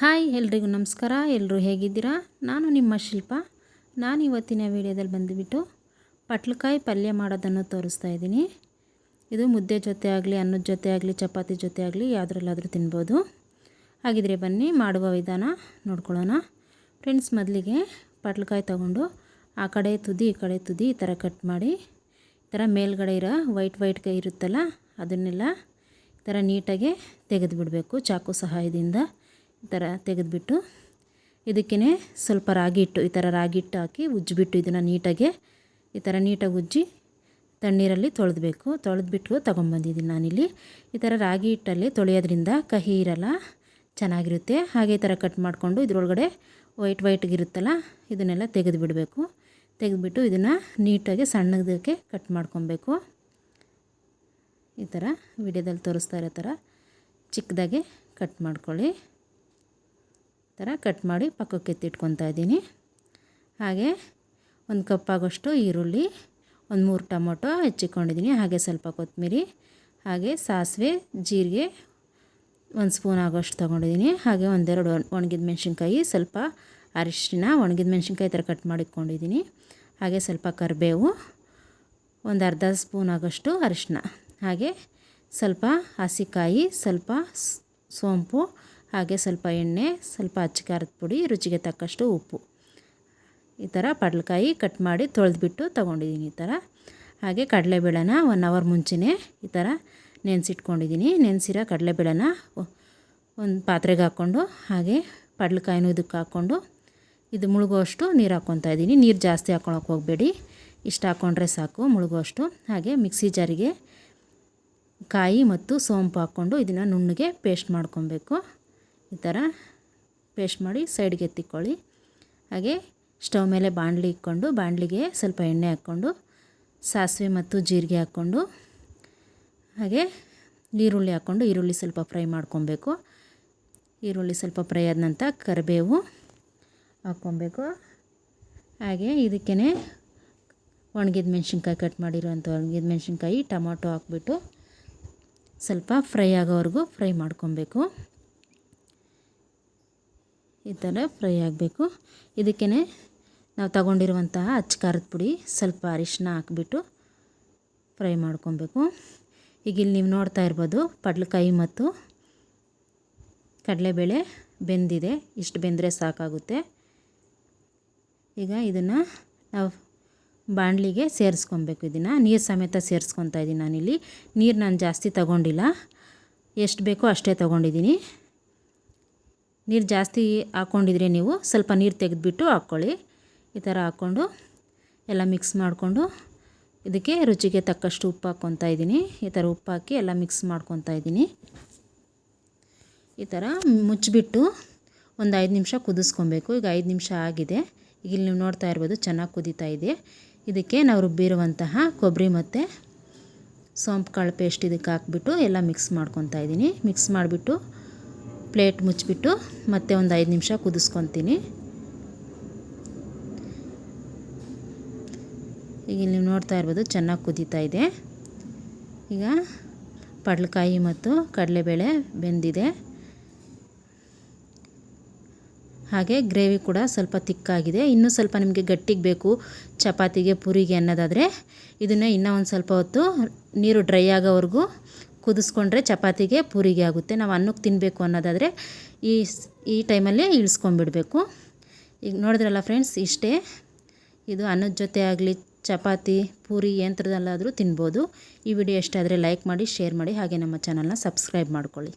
Hi ಎಲ್ರಿಗೂ ನಮಸ್ಕಾರ. ಎಲ್ಲರೂ ಹೇಗಿದ್ದೀರಾ? ನಾನು ನಿಮ್ಮ ಶಿಲ್ಪ. ನಾನು ಇವತ್ತಿನ ವೀಡಿಯೋದಲ್ಲಿ ಬಂದುಬಿಟ್ಟು ಪಟ್ಲಕಾಯಿ ಪಲ್ಯ ಮಾಡೋದನ್ನು ತೋರಿಸ್ತಾ ಇದ್ದೀನಿ. ಇದು ಮುದ್ದೆ ಜೊತೆ ಆಗಲಿ, ಅನ್ನದ ಜೊತೆ ಆಗಲಿ, ಚಪಾತಿ ಜೊತೆ ಆಗಲಿ ಯಾವುದ್ರಲ್ಲಾದರೂ ತಿನ್ಬೋದು. ಹಾಗಿದ್ರೆ ಬನ್ನಿ, ಮಾಡುವ ವಿಧಾನ ನೋಡ್ಕೊಳ್ಳೋಣ. ಫ್ರೆಂಡ್ಸ್, ಮೊದಲಿಗೆ ಪಟ್ಲಕಾಯಿ ತೊಗೊಂಡು ಆ ಕಡೆ ತುದಿ, ಈ ಕಡೆ ತುದಿ ಈ ಥರ ಕಟ್ ಮಾಡಿ, ಈ ಥರ ಮೇಲ್ಗಡೆ ಇರೋ ವೈಟ್ ವೈಟ್ ಕೈ ಇರುತ್ತಲ್ಲ ಅದನ್ನೆಲ್ಲ ಈ ಥರ ನೀಟಾಗಿ ತೆಗೆದು ಬಿಡಬೇಕು ಚಾಕು ಸಹಾಯದಿಂದ. ಈ ಥರ ತೆಗೆದುಬಿಟ್ಟು ಇದಕ್ಕೇ ಸ್ವಲ್ಪ ರಾಗಿ ಹಿಟ್ಟು, ಈ ಥರ ರಾಗಿ ಹಿಟ್ಟು ಹಾಕಿ ಉಜ್ಜಿಬಿಟ್ಟು ಇದನ್ನು ನೀಟಾಗೆ ಈ ಥರ ನೀಟಾಗಿ ಉಜ್ಜಿ ತಣ್ಣೀರಲ್ಲಿ ತೊಳೆದ್ಬೇಕು. ತೊಳೆದ್ಬಿಟ್ಟು ತೊಗೊಂಬಂದಿದ್ದೀನಿ ನಾನಿಲ್ಲಿ. ಈ ಥರ ರಾಗಿ ಹಿಟ್ಟಲ್ಲಿ ತೊಳೆಯೋದ್ರಿಂದ ಕಹಿ ಇರಲ್ಲ, ಚೆನ್ನಾಗಿರುತ್ತೆ. ಹಾಗೆ ಈ ಥರ ಕಟ್ ಮಾಡಿಕೊಂಡು ಇದ್ರೊಳಗಡೆ ವೈಟ್ ವೈಟ್ಗಿರುತ್ತಲ್ಲ, ಇದನ್ನೆಲ್ಲ ತೆಗೆದು ಬಿಡಬೇಕು ತೆಗೆದುಬಿಟ್ಟು ಇದನ್ನು ನೀಟಾಗಿ ಸಣ್ಣದಕ್ಕೆ ಕಟ್ ಮಾಡ್ಕೊಬೇಕು. ಈ ಥರ ವಿಡಿಯೋದಲ್ಲಿ ತೋರಿಸ್ತಾ ಇರೋ ಥರ ಚಿಕ್ಕದಾಗೆ ಕಟ್ ಮಾಡ್ಕೊಳ್ಳಿ. ಥರ ಕಟ್ ಮಾಡಿ ಪಕ್ಕಕ್ಕೆ ಎತ್ತಿಟ್ಕೊತಾ ಇದ್ದೀನಿ. ಹಾಗೆ ಒಂದು ಕಪ್ ಆಗೋಷ್ಟು ಈರುಳ್ಳಿ, ಒಂದು ಮೂರು ಟೊಮೊಟೊ ಹೆಚ್ಚಿಕೊಂಡಿದ್ದೀನಿ. ಹಾಗೆ ಸ್ವಲ್ಪ ಕೊತ್ತಂಬರಿ, ಹಾಗೆ ಸಾಸಿವೆ, ಜೀರಿಗೆ ಒಂದು ಸ್ಪೂನ್ ಆಗೋಷ್ಟು ತೊಗೊಂಡಿದ್ದೀನಿ. ಹಾಗೆ ಒಂದೆರಡು ಒಣಗಿದ ಮೆಣಸಿನ್ಕಾಯಿ, ಸ್ವಲ್ಪ ಅರಿಶಿನ ಒಣಗಿದ ಮೆಣಸಿನ್ಕಾಯಿ ಥರ ಕಟ್ ಮಾಡಿಕೊಂಡಿದ್ದೀನಿ ಹಾಗೆ ಸ್ವಲ್ಪ ಕರಿಬೇವು, ಒಂದು ಅರ್ಧ ಸ್ಪೂನ್ ಆಗೋಷ್ಟು ಅರಿಶಿನ ಹಾಗೆ ಸ್ವಲ್ಪ ಹಸಿಕಾಯಿ, ಸ್ವಲ್ಪ ಸೋಂಪು ಹಾಗೆ ಸ್ವಲ್ಪ ಎಣ್ಣೆ, ಸ್ವಲ್ಪ ಅಚ್ಚ ಖಾರದ ಪುಡಿ, ರುಚಿಗೆ ತಕ್ಕಷ್ಟು ಉಪ್ಪು. ಈ ಥರ ಪಡ್ಲಕಾಯಿ ಕಟ್ ಮಾಡಿ ತೊಳೆದ್ಬಿಟ್ಟು ತೊಗೊಂಡಿದ್ದೀನಿ ಈ ಥರ. ಹಾಗೆ ಕಡಲೆಬೇಳೆನ ಒನ್ ಅವರ್ ಮುಂಚೆನೇ ಈ ಥರ ನೆನೆಸಿಟ್ಕೊಂಡಿದ್ದೀನಿ. ನೆನೆಸಿರೋ ಕಡಲೆಬೇಳೆನ ಒಂದು ಪಾತ್ರೆಗೆ ಹಾಕ್ಕೊಂಡು, ಹಾಗೆ ಪಡ್ಲಕಾಯಿನೂ ಇದಕ್ಕೆ ಹಾಕ್ಕೊಂಡು ಇದು ಮುಳುಗೋಷ್ಟು ನೀರು ಹಾಕ್ಕೊತಾ ಇದ್ದೀನಿ. ನೀರು ಜಾಸ್ತಿ ಹಾಕ್ಕೊಳಕ್ಕೆ ಹೋಗಬೇಡಿ. ಇಷ್ಟು ಹಾಕ್ಕೊಂಡ್ರೆ ಸಾಕು ಮುಳುಗೋಷ್ಟು ಹಾಗೆ ಮಿಕ್ಸಿ ಜಾರಿಗೆ ಕಾಯಿ ಮತ್ತು ಸೋಂಪು ಹಾಕ್ಕೊಂಡು ಇದನ್ನು ನುಣ್ಣಗೆ ಪೇಸ್ಟ್ ಮಾಡ್ಕೊಬೇಕು. ಈ ಥರ ಪೇಸ್ಟ್ ಮಾಡಿ ಸೈಡ್ಗೆ ಎತ್ತಿಕೊಳ್ಳಿ. ಹಾಗೆ ಸ್ಟವ್ ಮೇಲೆ ಬಾಣಲಿ ಇಕ್ಕೊಂಡು ಬಾಣಲಿಗೆ ಸ್ವಲ್ಪ ಎಣ್ಣೆ ಹಾಕ್ಕೊಂಡು, ಸಾಸಿವೆ ಮತ್ತು ಜೀರಿಗೆ ಹಾಕ್ಕೊಂಡು, ಹಾಗೆ ಈರುಳ್ಳಿ ಹಾಕ್ಕೊಂಡು ಈರುಳ್ಳಿ ಸ್ವಲ್ಪ ಫ್ರೈ ಮಾಡ್ಕೊಬೇಕು. ಈರುಳ್ಳಿ ಸ್ವಲ್ಪ ಫ್ರೈ ಆದ ನಂತರ ಕರಿಬೇವು ಹಾಕ್ಕೊಬೇಕು. ಹಾಗೆ ಇದಕ್ಕೇ ಒಣಗಿದ ಮೆಣಸಿನ್ಕಾಯಿ ಕಟ್ ಮಾಡಿರುವಂಥ ಒಣಗಿದ ಮೆಣಸಿನ್ಕಾಯಿ, ಟೊಮೊಟೊ ಹಾಕ್ಬಿಟ್ಟು ಸ್ವಲ್ಪ ಫ್ರೈ ಆಗೋವರೆಗೂ ಫ್ರೈ ಮಾಡ್ಕೊಬೇಕು. ಈ ಥರ ಫ್ರೈ ಆಗಬೇಕು. ಇದಕ್ಕೇ ನಾವು ತಗೊಂಡಿರುವಂತಹ ಅಚ್ಚಕಾರದ ಪುಡಿ ಸ್ವಲ್ಪ ಅರಿಶಿನ ಹಾಕ್ಬಿಟ್ಟು ಫ್ರೈ ಮಾಡ್ಕೊಬೇಕು. ಈಗ ಇಲ್ಲಿ ನೀವು ನೋಡ್ತಾ ಇರ್ಬೋದು ಪಡ್ಲಕಾಯಿ ಮತ್ತು ಕಡಲೆಬೇಳೆ ಬೆಂದಿದೆ. ಇಷ್ಟು ಬೆಂದರೆ ಸಾಕಾಗುತ್ತೆ. ಈಗ ಇದನ್ನು ನಾವು ಬಾಣಲಿಗೆ ಸೇರಿಸ್ಕೊಬೇಕು ಇದನ್ನು. ನೀರು ಸಮೇತ ಸೇರಿಸ್ಕೊತಾ ಇದ್ದೀನಿ ನಾನಿಲ್ಲಿ. ನೀರು ನಾನು ಜಾಸ್ತಿ ತಗೊಂಡಿಲ್ಲ. ಎಷ್ಟು ಬೇಕೋ ಅಷ್ಟೇ ತೊಗೊಂಡಿದ್ದೀನಿ ನೀರು ಜಾಸ್ತಿ ಹಾಕ್ಕೊಂಡಿದ್ರೆ ನೀವು ಸ್ವಲ್ಪ ನೀರು ತೆಗೆದುಬಿಟ್ಟು ಹಾಕ್ಕೊಳ್ಳಿ. ಈ ಥರ ಹಾಕ್ಕೊಂಡು ಎಲ್ಲ ಮಿಕ್ಸ್ ಮಾಡಿಕೊಂಡು ಇದಕ್ಕೆ ರುಚಿಗೆ ತಕ್ಕಷ್ಟು ಉಪ್ಪು ಹಾಕ್ಕೊತಾ ಇದ್ದೀನಿ. ಈ ಥರ ಉಪ್ಪು ಹಾಕಿ ಎಲ್ಲ ಮಿಕ್ಸ್ ಮಾಡ್ಕೊತಾ ಇದ್ದೀನಿ. ಈ ಥರ ಮುಚ್ಚಿಬಿಟ್ಟು ಒಂದು ಐದು ನಿಮಿಷ ಕುದಿಸ್ಕೊಬೇಕು. ಈಗ ಐದು ನಿಮಿಷ ಆಗಿದೆ. ಈಗ ಇಲ್ಲಿ ನೀವು ನೋಡ್ತಾ ಇರ್ಬೋದು ಚೆನ್ನಾಗಿ ಕುದೀತಾ ಇದೆ. ಇದಕ್ಕೆ ನಾವು ರುಬ್ಬಿರುವಂತಹ ಕೊಬ್ಬರಿ ಮತ್ತು ಸೋಂಪು ಕಾಳು ಪೇಸ್ಟ್ ಇದಕ್ಕೆ ಹಾಕ್ಬಿಟ್ಟು ಎಲ್ಲ ಮಿಕ್ಸ್ ಮಾಡ್ಕೊತಾ ಇದ್ದೀನಿ. ಮಿಕ್ಸ್ ಮಾಡಿಬಿಟ್ಟು ಪ್ಲೇಟ್ ಮುಚ್ಚಿಬಿಟ್ಟು ಮತ್ತೆ ಒಂದು ಐದು ನಿಮಿಷ ಕುದಿಸ್ಕೊತೀನಿ. ಈಗ ನೀವು ನೋಡ್ತಾ ಇರ್ಬೋದು ಚೆನ್ನಾಗಿ ಕುದೀತಾ ಇದೆ. ಈಗ ಪಡ್ಲಕಾಯಿ ಮತ್ತು ಕಡಲೆಬೇಳೆ ಬೆಂದಿದೆ. ಹಾಗೆ ಗ್ರೇವಿ ಕೂಡ ಸ್ವಲ್ಪ ತಿಕ್ಕಾಗಿದೆ. ಇನ್ನೂ ಸ್ವಲ್ಪ ನಿಮಗೆ ಗಟ್ಟಿಗೆ ಬೇಕು, ಚಪಾತಿಗೆ ಪೂರಿಗೆ ಅನ್ನೋದಾದರೆ ಇದನ್ನು ಇನ್ನೂ ಒಂದು ಸ್ವಲ್ಪ ಹೊತ್ತು ನೀರು ಡ್ರೈ ಆಗೋವರೆಗೂ ಕುದಿಸ್ಕೊಂಡ್ರೆ ಚಪಾತಿಗೆ ಪೂರಿಗೆ ಆಗುತ್ತೆ. ನಾವು ಅನ್ನಕ್ಕೆ ತಿನ್ನಬೇಕು ಅನ್ನೋದಾದರೆ ಈ ಈ ಟೈಮಲ್ಲಿ ಇಳಿಸ್ಕೊಂಬಿಡಬೇಕು ಈಗ ನೋಡಿದ್ರಲ್ಲ ಫ್ರೆಂಡ್ಸ್, ಇಷ್ಟೇ. ಇದು ಅನ್ನದ ಜೊತೆ ಆಗಲಿ, ಚಪಾತಿ, ಪೂರಿ ಯಂತ್ರದಲ್ಲಾದರೂ ತಿನ್ಬೋದು. ಈ ವಿಡಿಯೋ ಇಷ್ಟ ಆದರೆ ಲೈಕ್ ಮಾಡಿ, ಶೇರ್ ಮಾಡಿ, ಹಾಗೆ ನಮ್ಮ ಚಾನಲ್ನ ಸಬ್ಸ್ಕ್ರೈಬ್ ಮಾಡ್ಕೊಳ್ಳಿ.